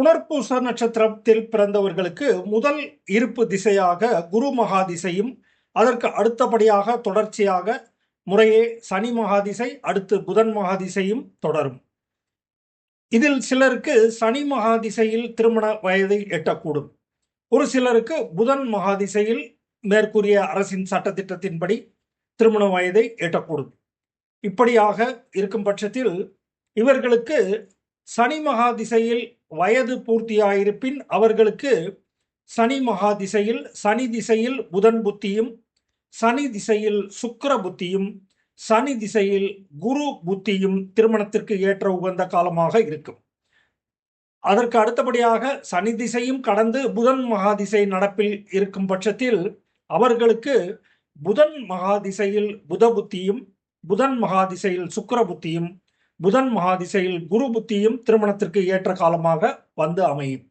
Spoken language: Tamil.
புனர்பூச நட்சத்திரத்தில் பிறந்தவர்களுக்கு முதல் இருப்பு திசையாக குரு மகா திசையும் அதற்கு அடுத்தபடியாக தொடர்ச்சியாக முறையே சனி மகாதிசை அடுத்து புதன் மகாதிசையும் தொடரும். இதில் சிலருக்கு சனி மகாதிசையில் திருமண வயதை எட்டக்கூடும். ஒரு சிலருக்கு புதன் மகாதிசையில் மேற்கூறிய அரசின் சட்டத்திட்டத்தின்படி திருமண வயதை எட்டக்கூடும். இப்படியாக இருக்கும் பட்சத்தில் இவர்களுக்கு சனி மகாதிசையில் வயது பூர்த்தியாயிருப்பின் அவர்களுக்கு சனி மகா திசையில் சனி திசையில் புதன் புத்தியும் சனி திசையில் சுக்கர புத்தியும் சனி திசையில் குரு புத்தியும் திருமணத்திற்கு ஏற்ற உகந்த காலமாக இருக்கும். அதற்கு அடுத்தபடியாக சனி திசையும் கடந்து புதன் மகாதிசை நடப்பில் இருக்கும் பட்சத்தில் அவர்களுக்கு புதன் மகாதிசையில் புத புத்தியும் புதன் மகாதிசையில் சுக்கர புத்தியும் புதன் மகாதிசையில் குரு புத்தியும் திருமணத்திற்கு ஏற்ற காலமாக வந்து அமையும்.